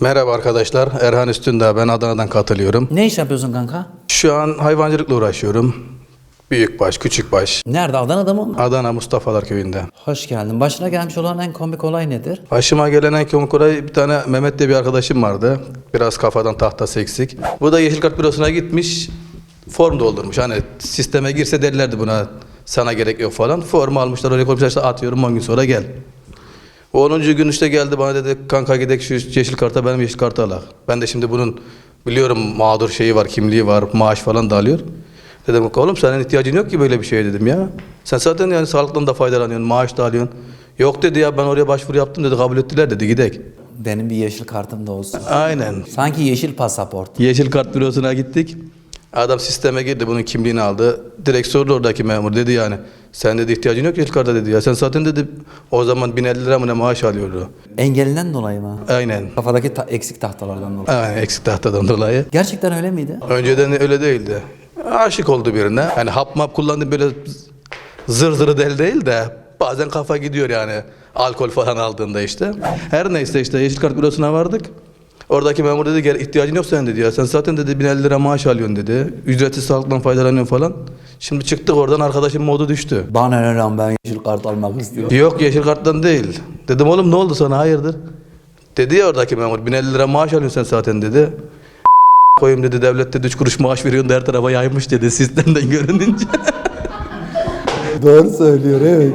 Merhaba arkadaşlar. Erhan Üstündağ. Ben Adana'dan katılıyorum. Ne iş yapıyorsun kanka? Şu an hayvancılıkla uğraşıyorum. Büyükbaş, küçükbaş. Nerede? Adana'da mı? Adana Mustafalar köyünde. Hoş geldin. Başına gelmiş olan en komik olay nedir? Başıma gelen en komik olay bir tane Mehmet diye bir arkadaşım vardı. Biraz kafadan tahtası eksik. Bu da Yeşil Kart bürosuna gitmiş. Form doldurmuş. Hani sisteme girse derlerdi buna sana gerek yok falan. Formu almışlar oraya koymuşlar işte atıyorum 10 gün sonra gel. O 10. gün işte geldi bana dedi kanka gidek şu yeşil karta benim yeşil kartı alak. Ben de şimdi bunun biliyorum mağdur şeyi var, kimliği var, maaş falan da alıyor. Dedim oğlum senin ihtiyacın yok ki böyle bir şeye dedim ya. Sen zaten yani sağlıktan da faydalanıyorsun, maaş da alıyorsun. Yok dedi ya ben oraya başvuru yaptım dedi kabul ettiler dedi gidek. Benim bir yeşil kartım da olsun. Aynen. Sanki yeşil pasaport. Yeşil kart bürosuna gittik. Adam sisteme girdi bunun kimliğini aldı. Direkt sordu oradaki memur dedi yani. Sen dedi ihtiyacın yok yeşil karta dedi ya. Sen zaten dedi o zaman 1050 lira mı ne maaş alıyordu. Engelinden dolayı mı? Aynen. Kafadaki ta- eksik tahtalardan dolayı. Aynen eksik tahtadan dolayı. Gerçekten öyle miydi? Önceden öyle değildi. Aşık oldu birine. Yani hap map kullandı böyle zır zırı del değil de bazen kafa gidiyor yani. Alkol falan aldığında işte. Her neyse işte yeşil kart bürosuna vardık. Oradaki memur dedi gel ihtiyacın yok senin dedi ya. Sen zaten dedi 1050 lira maaş alıyorsun dedi. Ücretsiz sağlıktan faydalanıyorsun falan. Şimdi çıktık oradan arkadaşım modu düştü. Bana ne lan ben yeşil kart almak istiyorum. Yok yeşil karttan değil. Dedim oğlum ne oldu sana hayırdır? Dedi ya oradaki memur 1050 lira maaş alıyorsun sen zaten dedi. Koyayım dedi devlet dedi 3 kuruş maaş veriyorsun da her tarafa yaymış dedi sistemden görününce. Doğru söylüyor evet.